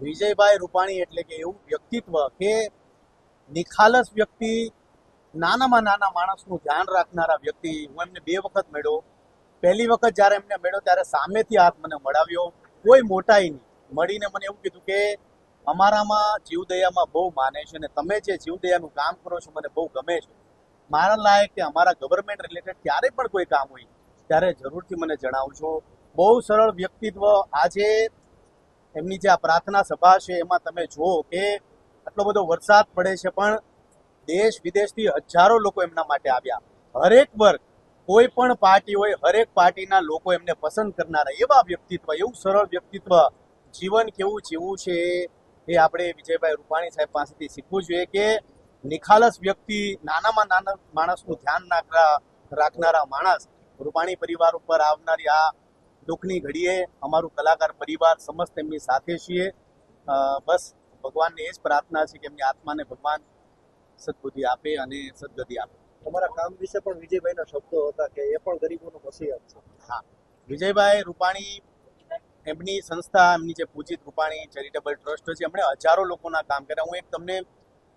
વિજયભાઈ રૂપાણી એટલે કે એવું વ્યક્તિત્વ કે નિખાલસ વ્યક્તિ, નાનામાં નાના માણસનું ધ્યાન રાખનારા વ્યક્તિ, હું એમને બે વખત મળ્યો. પહેલી વખત જ્યારે એમને મળ્યો ત્યારે સામેથી હાથ મને મળાવ્યો. કોઈ મોટાઈ નહીં. મળીને મને એવું કીધું કે અમારામાં જીવદયામાં બહુ માને છે અને તમે જે જીવદયાનું કામ કરો છો મને બહુ ગમે છે. મારા લાયક કે અમારા ગવર્મેન્ટ રિલેટેડ ક્યારે પણ કોઈ કામ હોય ત્યારે જરૂરથી મને જણાવજો. બહુ સરળ વ્યક્તિત્વ આજે એમની જે આ પ્રાર્થના સભા છે, એમાં તમે જુઓ કે આટલો બધો વરસાદ પડે છે, પણ દેશ વિદેશથી હજારો લોકો એમના માટે આવ્યા. હરેક વર્ગ, કોઈ પણ પાર્ટી હોય, હરેક પાર્ટીના લોકો એમને પસંદ કરનારા, એવા વ્યક્તિત્વ, એવું સરળ વ્યક્તિત્વ, જીવન કેવું જીવવું છે એ આપણે વિજયભાઈ રૂપાણી સાહેબ પાસેથી શીખવું જોઈએ કે નિખાલસ વ્યક્તિ, નાનામાં નાના માણસનું ધ્યાન રાખનારા માણસ, રૂપાણી પરિવાર ઉપર આવનારી આ દુઃખની ઘડીએ અમારું કલાકાર પરિવાર સમસ્ત એમની સાથે છીએ. બસ ભગવાનને એ જ પ્રાર્થના છે કે એમની આત્માને ભગવાન સદબુદ્ધિ આપે અને સદગતિ આપે. તમારા કામ વિશે પણ વિજયભાઈના શબ્દો હતા કે એ પણ ગરીબોનો વસિયત છે. વિજયભાઈ રૂપાણી એમની સંસ્થા એમની જે પૂજિત રૂપાણી ચેરિટેબલ ટ્રસ્ટ છે એમણે હજારો લોકોના કામ કર્યા. હું એક તમને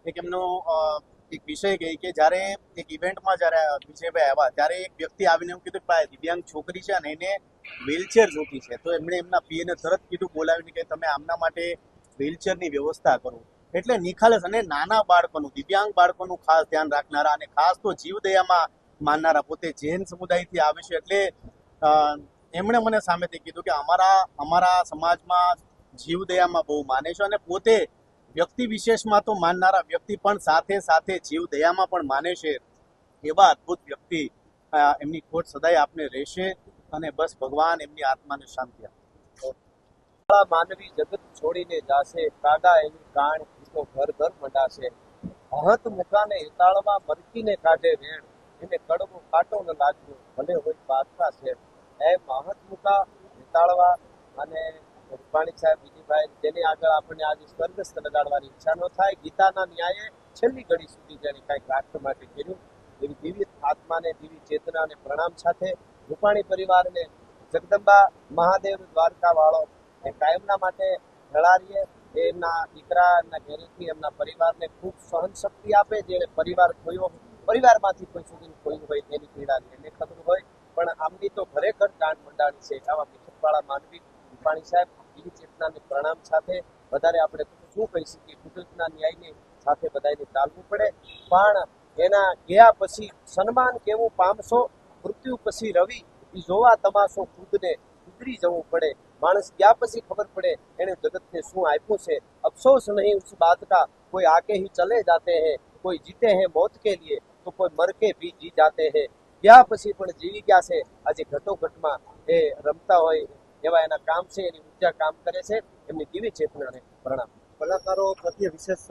એક એમનો એક વિષય કહી કે જ્યારે એક ઇવેન્ટમાં જ્યારે વિજયભાઈ આવ્યા ત્યારે એક વ્યક્તિ આવીને એવું કીધું કે ભાઈ દિવ્યાંગ છોકરી છે અને એને વ્હીલચેર જોતી છે. તો એમણે એમના પીએને તરત કીધું, બોલાવીને કે તમે આમના માટે વ્હીલચેરની વ્યવસ્થા કરો. એટલે નિખાલસ અને નાના બાળકોનું, દિવ્યાંગ બાળકોનું ખાસ ધ્યાન રાખનારા અને ખાસ તો જીવદયામાં માનનારા પોતે જૈન સમુદાયથી આવે છે એટલે એમણે મને સામેથી કીધું કે અમારા અમારા સમાજમાં જીવદયામાં બહુ માને છે અને પોતે વ્યક્તિ વિશેષમાં તો માનનારા વ્યક્તિ પણ સાથે સાથે જીવદયામાં પણ માને છે. એવા અદ્ભુત વ્યક્તિ એમની ખોટ સદાય આપને રહેશે. અને બસ ભગવાન એમની આત્માને શાંતિ આપે. માનવી જગત છોડીને જાશે કાગા એનું કાણ ઈસો ઘર ઘર મંડાશે. અહત મુકાને હિતાળમાં મરકીને કાઢે રેણ એને કડવો કાટો ન લાગ્યો, ભલે હોય પાત્રા છે એમ અહત મુકા હિતાળવા અને રૂપાણી સાહેબ વિજયભાઈ તેની આગળ આપણને આજે સ્વર્ગસ્થ લગાડવાની ઈચ્છા ન થાય, ગીતાના ન્યાયે છેલ્લી ઘડી સુધી જેને કાંઈક રાષ્ટ્ર માટે કર્યું, એવી દિવ્ય આત્માને, દિવ્ય ચેતનાને પ્રણામ સાથે રૂપાણી પરિવારને જગદંબા મહાદેવ દ્વારકા વાળો એ કાયમના માટે રળારીએ એમના દીકરા એમના ઘરેથી એમના પરિવારને ખૂબ સહન શક્તિ આપે જેને પરિવાર ખોયો. પરિવારમાંથી કોઈ સુધી ખોયું હોય તેની પીડા એને ખબર હોય. પણ આમની તો ખરેખર કાન મંડાણી છે. આવા મિથકવાળા માનવી રૂપાણી સાહેબ દિવ્ય ચેતનાને પ્રણામ સાથે વધારે આપણે શું કહી શકીએ? કુદરતના ન્યાયની સાથે બધાને ચાલવું પડે. પણ એના ગયા પછી સન્માન કેવું પામશો? મૃત્યુ પછી રવિ, એ જોવા તમાશો ખુદને ઉતરી જવું પડે. માણસ ગયા પછી ખબર પડે? એને જગતને શું આપ્યું છે? અફસોસ નહીં, ઉસ બાત કા કોઈ આકે હી ચલે જાતે હે, કોઈ જીતે હે મોત કે લીએ, તો કોઈ મર કે ભી જી જાતે હે. ગયા પછી પણ જીવી ગયા છે? આજે ઘટોઘટમાં એ રમતા હોય એવા એના કામ છે, એની ઊર્જા કામ કરે છે, એમની દિવ્ય ચેતનાને પ્રણામ. કલાકારો પ્રત્યે વિશેષ